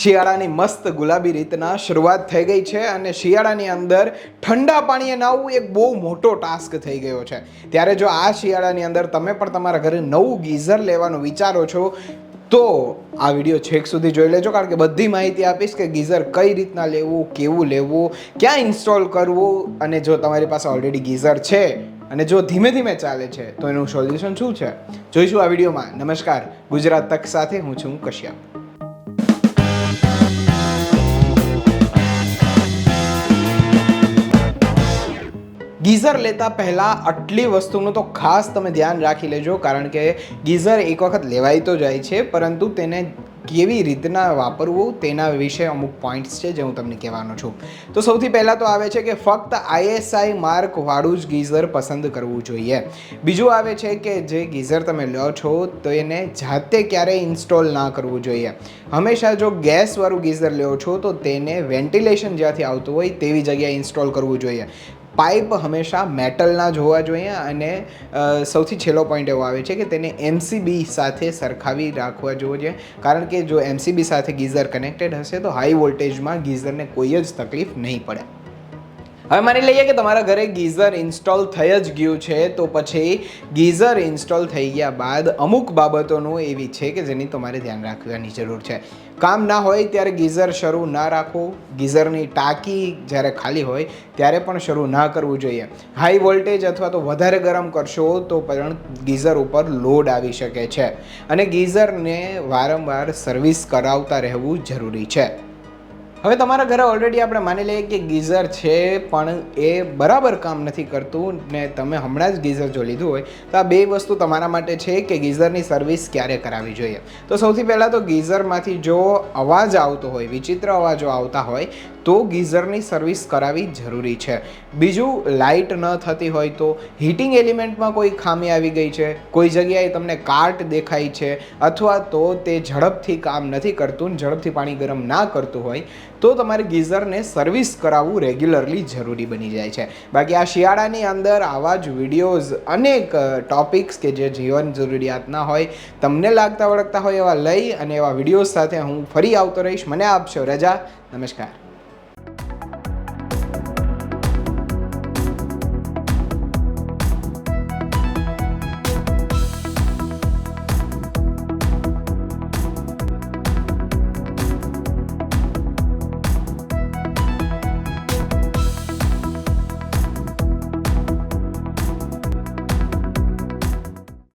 શિયાળાની મસ્ત ગુલાબી રીતના શરૂઆત થઈ ગઈ છે અને શિયાળાની અંદર ઠંડા પાણીએ નાવું એક બહુ મોટો ટાસ્ક થઈ ગયો છે. ત્યારે જો આ શિયાળાની અંદર તમે પણ તમારા ઘરે નવું ગીઝર લેવાનું વિચારો છો, તો આ વીડિયો છેક સુધી જોઈ લેજો, કારણ કે બધી માહિતી આપીશ કે ગીઝર કઈ રીતના લેવું, કેવું લેવું, ક્યાં ઇન્સ્ટોલ કરવું, અને જો તમારી પાસે ઓલરેડી ગીઝર છે, અને જો ધીમે ધીમે ચાલે છે, તો એનું સોલ્યુશન શું છે? જોઈશું આ વિડીયોમાં. નમસ્કાર. ગુજરાત તક સાથે હું છું કશ્યપ. ગીઝર લેતા પહેલાં આટલી વસ્તુનું તો ખાસ તમે ધ્યાન રાખી લેજો, કારણ કે ગીઝર એક વખત લેવાઈ તો જાય છે, પરંતુ તેને કેવી રીતના વાપરવું તેના વિશે અમુક પોઈન્ટ્સ છે જે હું તમને કહેવાનો છું. તો સૌથી પહેલાં તો આવે છે કે ફક્ત આઈએસઆઈ માર્કવાળું જ ગીઝર પસંદ કરવું જોઈએ. બીજું આવે છે કે જે ગીઝર તમે લો છો, તો એને જાતે ક્યારેય ઇન્સ્ટોલ ના કરવું જોઈએ. હંમેશા જો ગેસવાળું ગીઝર લો છો, તો તેને વેન્ટિલેશન જ્યાંથી આવતું હોય તેવી જગ્યાએ ઇન્સ્ટોલ કરવું જોઈએ. પાઇપ હંમેશા મેટલના જ હોવા જોઈએ અને સૌથી છેલ્લો પોઈન્ટ એવો આવે છે કે તેને એમસીબી સાથે સરખાવી રાખવા જોઈએ. કારણ કે જો એમસીબી સાથે ગીઝર કનેક્ટેડ હશે તો હાઈ વોલ્ટેજમાં ગીઝરને કોઈ જ તકલીફ નહીં પડે. હવે માની લઈએ કે તમારા ઘરે ગીઝર ઇન્સ્ટોલ થઈ જ ગયું છે, તો પછી ગીઝર ઇન્સ્ટોલ થઈ ગયા બાદ અમુક બાબતોનું એવી છે કે જેની તમારે ધ્યાન રાખવાની જરૂર છે. કામ ના હોય ત્યારે ગીઝર શરૂ ના રાખવું, ગીઝરની ટાંકી જ્યારે ખાલી હોય ત્યારે પણ શરૂ ના કરવું જોઈએ. હાઈ વોલ્ટેજ અથવા તો વધારે ગરમ કરશો તો પણ ગીઝર ઉપર લોડ આવી શકે છે. અને ગીઝરને વારંવાર સર્વિસ કરાવતા રહેવું જરૂરી છે. હવે તમારા ઘરે ઓલરેડી આપણે માની લઈએ કે ગીઝર છે, પણ એ બરાબર કામ નથી કરતું ને તમે હમણાં જ ગીઝર જો લીધું હોય, તો આ બે વસ્તુ તમારા માટે છે કે ગીઝરની સર્વિસ ક્યારે કરાવવી જોઈએ. તો સૌથી પહેલાં તો ગીઝરમાંથી જો અવાજ આવતો હોય, વિચિત્ર અવાજો આવતા હોય, તો ગીઝરની સર્વિસ કરાવવી જરૂરી છે. બીજું, લાઇટ ન થતી હોય તો હીટિંગ એલિમેન્ટમાં કોઈ ખામી આવી ગઈ છે, કોઈ જગ્યાએ તમને કાર્ટ દેખાય છે, અથવા તો તે ઝડપથી કામ નથી કરતું ઝડપથી પાણી ગરમ ના કરતું હોય તો તમારે ગીઝરને સર્વિસ કરાવવું રેગ્યુલરલી જરૂરી બની જાય છે. બાકી આ શિયાળાની અંદર આવા જ વિડીયોઝ, અનેક ટોપિક્સ કે જે જીવન જરૂરિયાતના હોય, તમને લાગતા વળગતા હોય એવા લઈ અને એવા વિડીયોઝ સાથે હું ફરી આવતો રહીશ. મને આપશો રજા. નમસ્કાર.